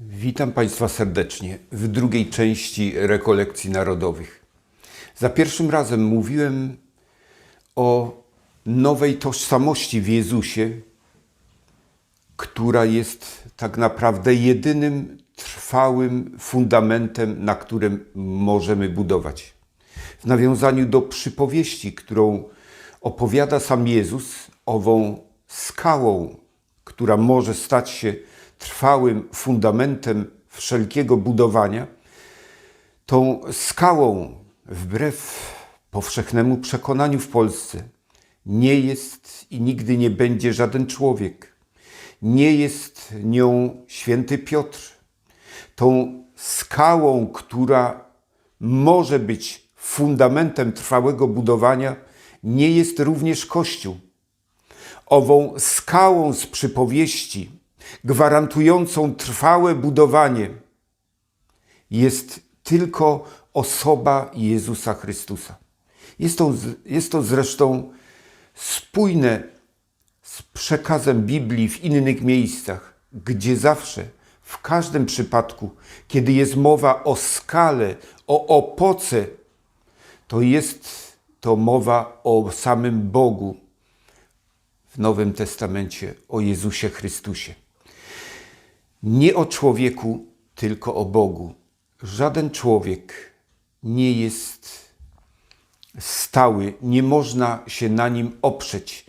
Witam Państwa serdecznie w drugiej części rekolekcji narodowych. Za pierwszym razem mówiłem o nowej tożsamości w Jezusie, która jest tak naprawdę jedynym trwałym fundamentem, na którym możemy budować. W nawiązaniu do przypowieści, którą opowiada sam Jezus, ową skałą, która może stać się trwałym fundamentem wszelkiego budowania, tą skałą, wbrew powszechnemu przekonaniu w Polsce, nie jest i nigdy nie będzie żaden człowiek. Nie jest nią święty Piotr. Tą skałą, która może być fundamentem trwałego budowania, nie jest również Kościół. Ową skałą z przypowieści, gwarantującą trwałe budowanie, jest tylko osoba Jezusa Chrystusa. Jest to, jest to zresztą spójne z przekazem Biblii w innych miejscach, gdzie zawsze, w każdym przypadku, kiedy jest mowa o skale, o opoce, to jest to mowa o samym Bogu w Nowym Testamencie, o Jezusie Chrystusie. Nie o człowieku, tylko o Bogu. Żaden człowiek nie jest stały, nie można się na nim oprzeć.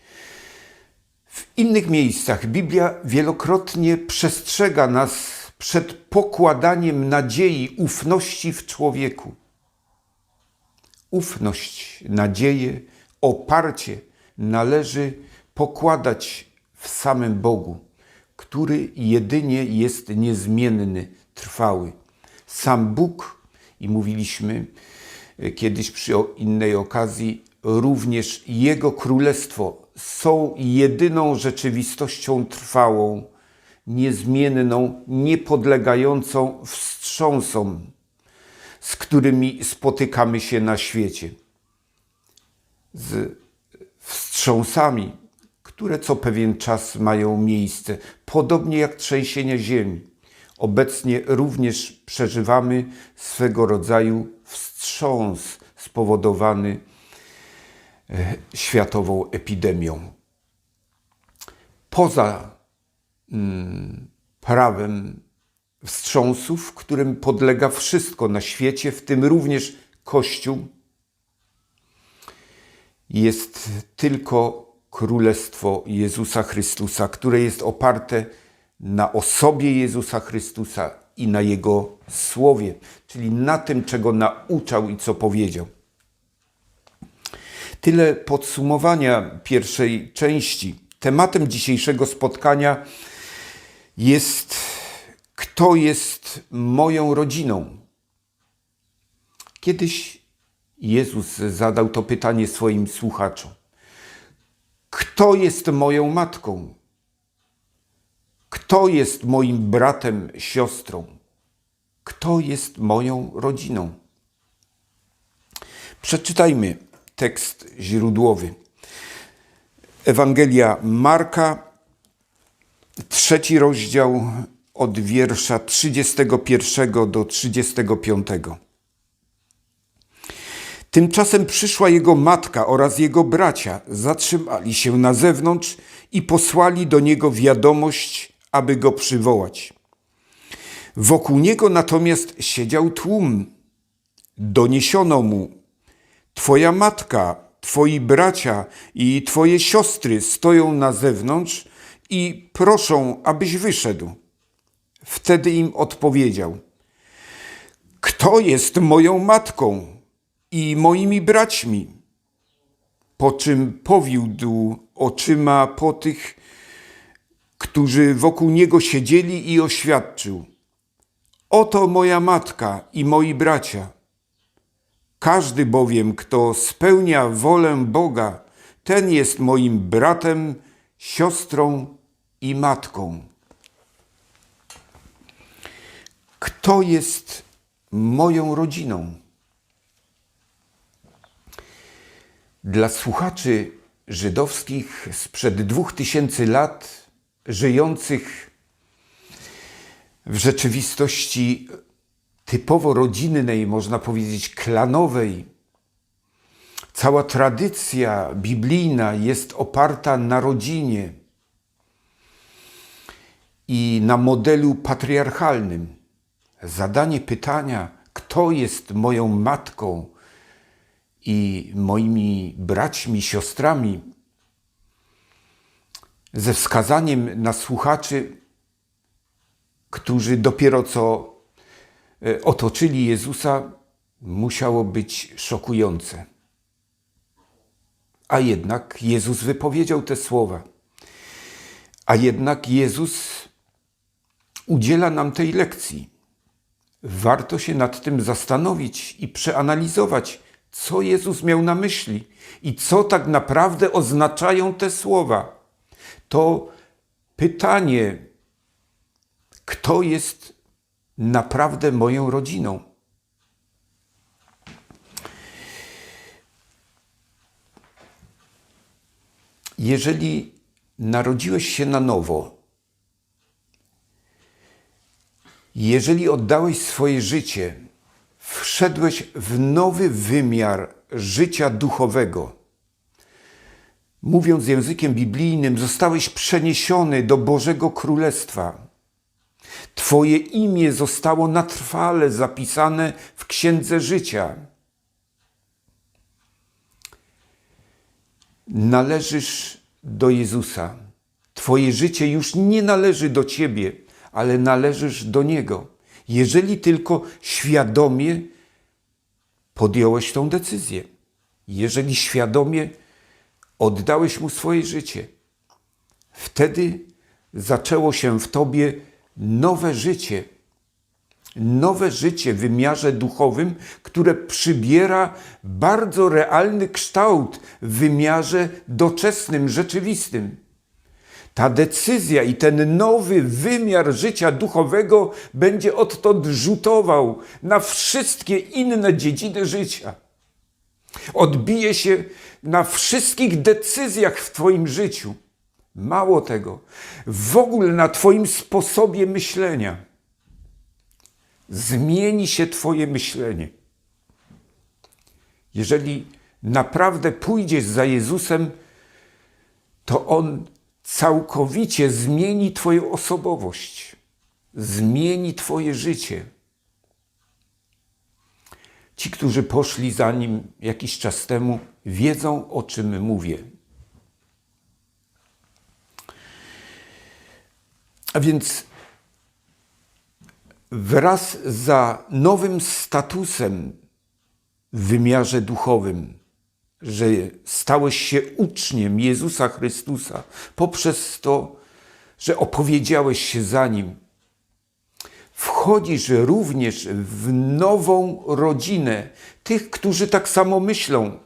W innych miejscach Biblia wielokrotnie przestrzega nas przed pokładaniem nadziei, ufności w człowieku. Ufność, nadzieję, oparcie należy pokładać w samym Bogu, który jedynie jest niezmienny, trwały. Sam Bóg, i mówiliśmy kiedyś przy innej okazji, również Jego Królestwo są jedyną rzeczywistością trwałą, niezmienną, niepodlegającą wstrząsom, z którymi spotykamy się na świecie. Z wstrząsami, które co pewien czas mają miejsce, podobnie jak trzęsienia ziemi. Obecnie również przeżywamy swego rodzaju wstrząs spowodowany światową epidemią. Poza mm, prawem wstrząsów, którym podlega wszystko na świecie, w tym również Kościół, jest tylko Królestwo Jezusa Chrystusa, które jest oparte na osobie Jezusa Chrystusa i na Jego słowie, czyli na tym, czego nauczał i co powiedział. Tyle podsumowania pierwszej części. Tematem dzisiejszego spotkania jest, kto jest moją rodziną. Kiedyś Jezus zadał to pytanie swoim słuchaczom: Kto jest moją matką? Kto jest moim bratem, siostrą? Kto jest moją rodziną? Przeczytajmy tekst źródłowy. Ewangelia Marka, trzeci rozdział od wiersza 31 do 35. Tymczasem przyszła jego matka oraz jego bracia, zatrzymali się na zewnątrz i posłali do niego wiadomość, aby go przywołać. Wokół niego natomiast siedział tłum. Doniesiono mu: Twoja matka, twoi bracia i twoje siostry stoją na zewnątrz i proszą, abyś wyszedł. Wtedy im odpowiedział: Kto jest moją matką i moimi braćmi? Po czym powiódł oczyma po tych, którzy wokół niego siedzieli i oświadczył: Oto moja matka i moi bracia. Każdy bowiem, kto spełnia wolę Boga, ten jest moim bratem, siostrą i matką. Kto jest moją rodziną? Dla słuchaczy żydowskich sprzed dwóch tysięcy lat, żyjących w rzeczywistości typowo rodzinnej, można powiedzieć klanowej. Cała tradycja biblijna jest oparta na rodzinie i na modelu patriarchalnym. Zadanie pytania, kto jest moją matką i moimi braćmi, siostrami, ze wskazaniem na słuchaczy, którzy dopiero co e, otoczyli Jezusa, musiało być szokujące. A jednak Jezus wypowiedział te słowa. A jednak Jezus udziela nam tej lekcji. Warto się nad tym zastanowić i przeanalizować, co Jezus miał na myśli i co tak naprawdę oznaczają te słowa. To pytanie, kto jest naprawdę moją rodziną? Jeżeli narodziłeś się na nowo, jeżeli oddałeś swoje życie, wszedłeś w nowy wymiar życia duchowego, mówiąc językiem biblijnym, zostałeś przeniesiony do Bożego Królestwa. Twoje imię zostało na trwale zapisane w Księdze Życia. Należysz do Jezusa. Twoje życie już nie należy do Ciebie, ale należysz do Niego. Jeżeli tylko świadomie podjąłeś tą decyzję, jeżeli świadomie oddałeś Mu swoje życie, wtedy zaczęło się w Tobie nowe życie. Nowe życie w wymiarze duchowym, które przybiera bardzo realny kształt w wymiarze doczesnym, rzeczywistym. Ta decyzja i ten nowy wymiar życia duchowego będzie odtąd rzutował na wszystkie inne dziedziny życia. Odbije się na wszystkich decyzjach w Twoim życiu. Mało tego, w ogóle na Twoim sposobie myślenia. Zmieni się Twoje myślenie. Jeżeli naprawdę pójdziesz za Jezusem, to On całkowicie zmieni Twoją osobowość, zmieni Twoje życie. Ci, którzy poszli za Nim jakiś czas temu, wiedzą o czym mówię. A więc wraz za nowym statusem w wymiarze duchowym, że stałeś się uczniem Jezusa Chrystusa poprzez to, że opowiedziałeś się za Nim, wchodzisz również w nową rodzinę tych, którzy tak samo myślą,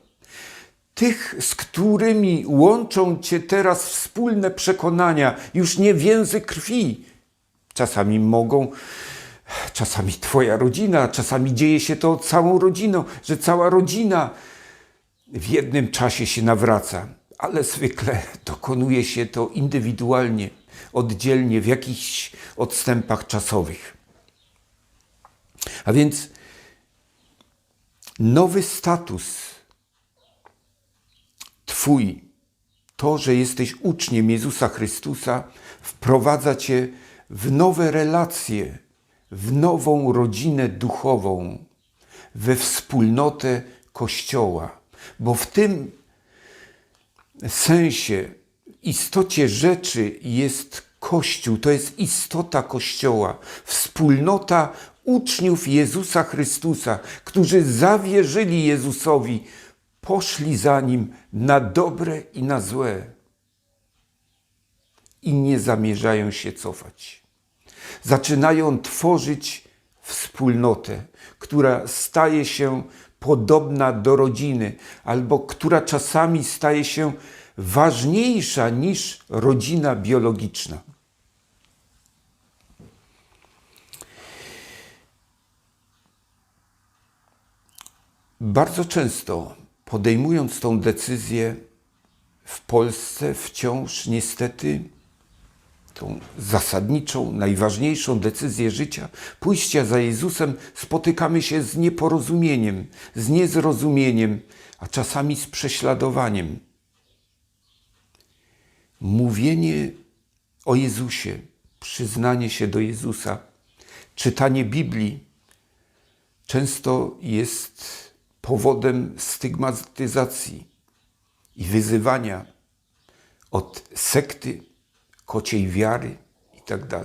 tych, z którymi łączą Cię teraz wspólne przekonania, już nie więzy krwi. Czasami mogą, czasami Twoja rodzina, czasami dzieje się to całą rodziną, że cała rodzina w jednym czasie się nawraca, ale zwykle dokonuje się to indywidualnie, oddzielnie, w jakichś odstępach czasowych. A więc nowy status Twój, to, że jesteś uczniem Jezusa Chrystusa, wprowadza Cię w nowe relacje, w nową rodzinę duchową, we wspólnotę Kościoła. Bo w tym sensie, istocie rzeczy jest Kościół, to jest istota Kościoła, wspólnota uczniów Jezusa Chrystusa, którzy zawierzyli Jezusowi poszli za nim na dobre i na złe i nie zamierzają się cofać. Zaczynają tworzyć wspólnotę, która staje się podobna do rodziny, albo która czasami staje się ważniejsza niż rodzina biologiczna. Bardzo często podejmując tą decyzję w Polsce wciąż niestety tą zasadniczą, najważniejszą decyzję życia, pójścia za Jezusem, spotykamy się z nieporozumieniem, z niezrozumieniem, a czasami z prześladowaniem. Mówienie o Jezusie, przyznanie się do Jezusa, czytanie Biblii często jest powodem stygmatyzacji i wyzywania od sekty, kociej wiary itd.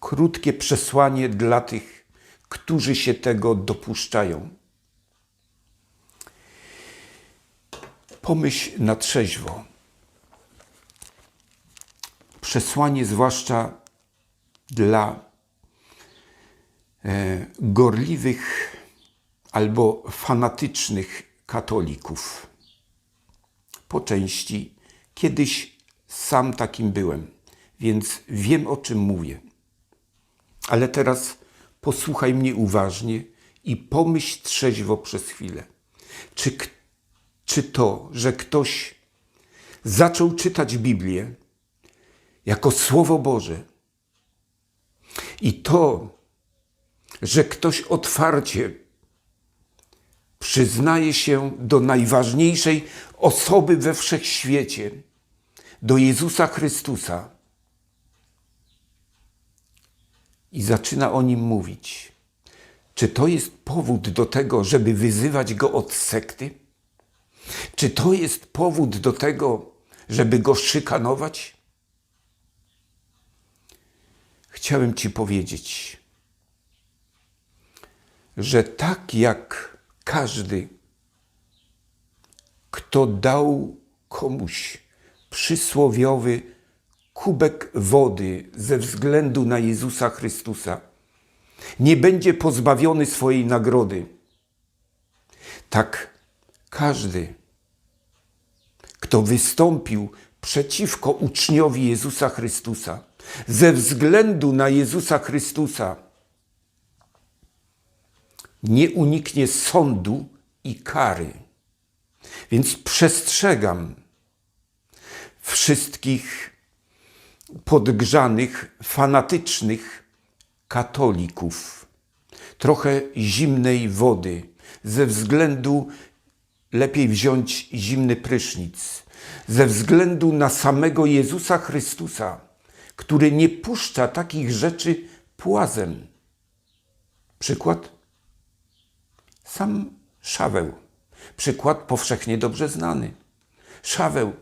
Krótkie przesłanie dla tych, którzy się tego dopuszczają. Pomyśl na trzeźwo. Przesłanie zwłaszcza dla e, gorliwych albo fanatycznych katolików. Po części kiedyś sam takim byłem, więc wiem o czym mówię. Ale teraz posłuchaj mnie uważnie i pomyśl trzeźwo przez chwilę. Czy, czy to, że ktoś zaczął czytać Biblię jako Słowo Boże i to, że ktoś otwarcie przyznaje się do najważniejszej osoby we wszechświecie, do Jezusa Chrystusa i zaczyna o nim mówić. Czy to jest powód do tego, żeby wyzywać go od sekty? Czy to jest powód do tego, żeby go szykanować? Chciałem Ci powiedzieć, że tak jak każdy, kto dał komuś przysłowiowy kubek wody ze względu na Jezusa Chrystusa, nie będzie pozbawiony swojej nagrody. Tak każdy, kto wystąpił przeciwko uczniowi Jezusa Chrystusa, ze względu na Jezusa Chrystusa, nie uniknie sądu i kary. Więc przestrzegam wszystkich podgrzanych, fanatycznych katolików. Trochę zimnej wody, ze względu lepiej wziąć zimny prysznic, ze względu na samego Jezusa Chrystusa, który nie puszcza takich rzeczy płazem. Przykład? Sam Szaweł. Przykład powszechnie dobrze znany. Szaweł,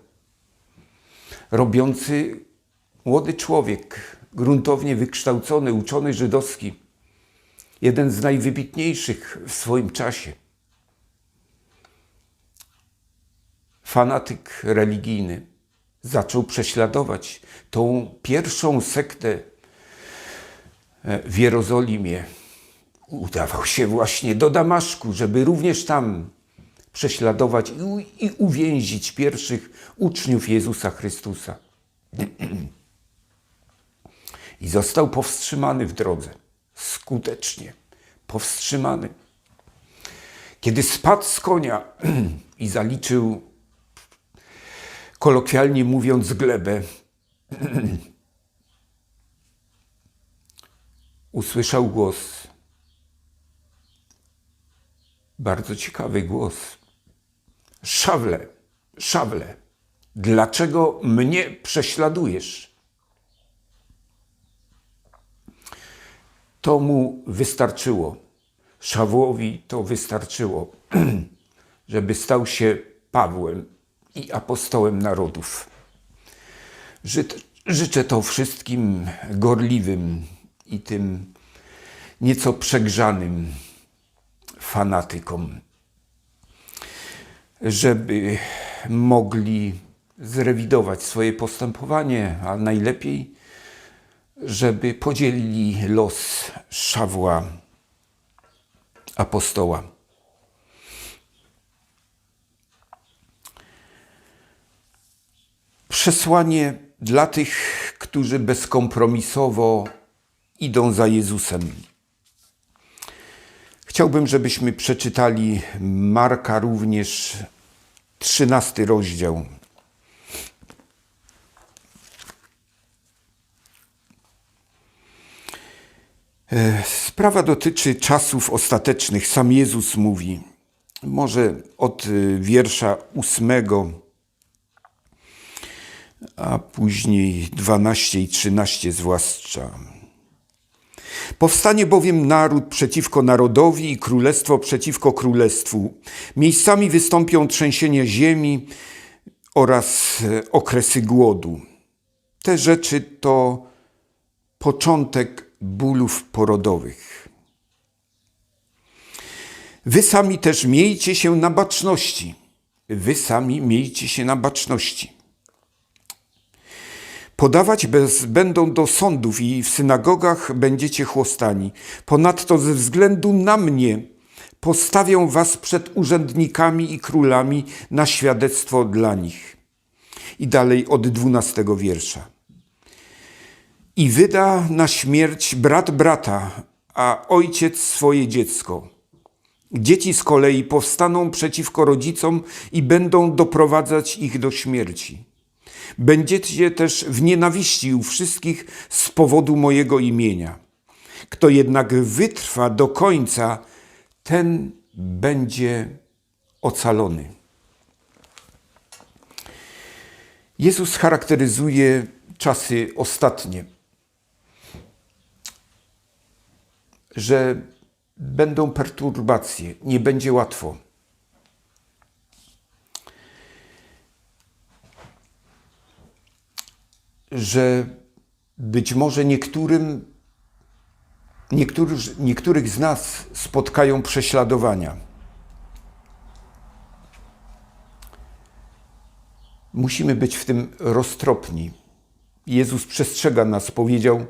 robiący młody człowiek, gruntownie wykształcony, uczony żydowski, jeden z najwybitniejszych w swoim czasie. Fanatyk religijny zaczął prześladować tą pierwszą sektę e, w Jerozolimie. Udawał się właśnie do Damaszku, żeby również tam prześladować i uwięzić pierwszych uczniów Jezusa Chrystusa. I został powstrzymany w drodze. Skutecznie powstrzymany. Kiedy spadł z konia i zaliczył, kolokwialnie mówiąc, glebę, usłyszał głos. Bardzo ciekawy głos. Szawle, szawle, dlaczego mnie prześladujesz? To mu wystarczyło. Szawłowi to wystarczyło, żeby stał się Pawłem i apostołem narodów. Życzę to wszystkim gorliwym i tym nieco przegrzanym fanatykom, żeby mogli zrewidować swoje postępowanie, a najlepiej, żeby podzielili los Szawła apostoła. Przesłanie dla tych, którzy bezkompromisowo idą za Jezusem. Chciałbym, żebyśmy przeczytali Marka również 13 rozdział. E, sprawa dotyczy czasów ostatecznych. Sam Jezus mówi, może od e, wiersza ósmego, a później 12 i 13 zwłaszcza. Powstanie bowiem naród przeciwko narodowi i królestwo przeciwko królestwu. Miejscami wystąpią trzęsienia ziemi oraz e, okresy głodu. Te rzeczy to początek bólów porodowych. Wy sami też miejcie się na baczności. Wy sami miejcie się na baczności. Podawać bez, będą do sądów i w synagogach będziecie chłostani. Ponadto ze względu na mnie postawią was przed urzędnikami i królami na świadectwo dla nich. I dalej od dwunastego wiersza. I wyda na śmierć brat brata, a ojciec swoje dziecko. Dzieci z kolei powstaną przeciwko rodzicom i będą doprowadzać ich do śmierci. Będziecie też w nienawiści u wszystkich z powodu mojego imienia. Kto jednak wytrwa do końca, ten będzie ocalony. Jezus charakteryzuje czasy ostatnie, że będą perturbacje, nie będzie łatwo. Że być może niektórym, niektórych, niektórych z nas spotkają prześladowania. Musimy być w tym roztropni. Jezus przestrzega nas, powiedział: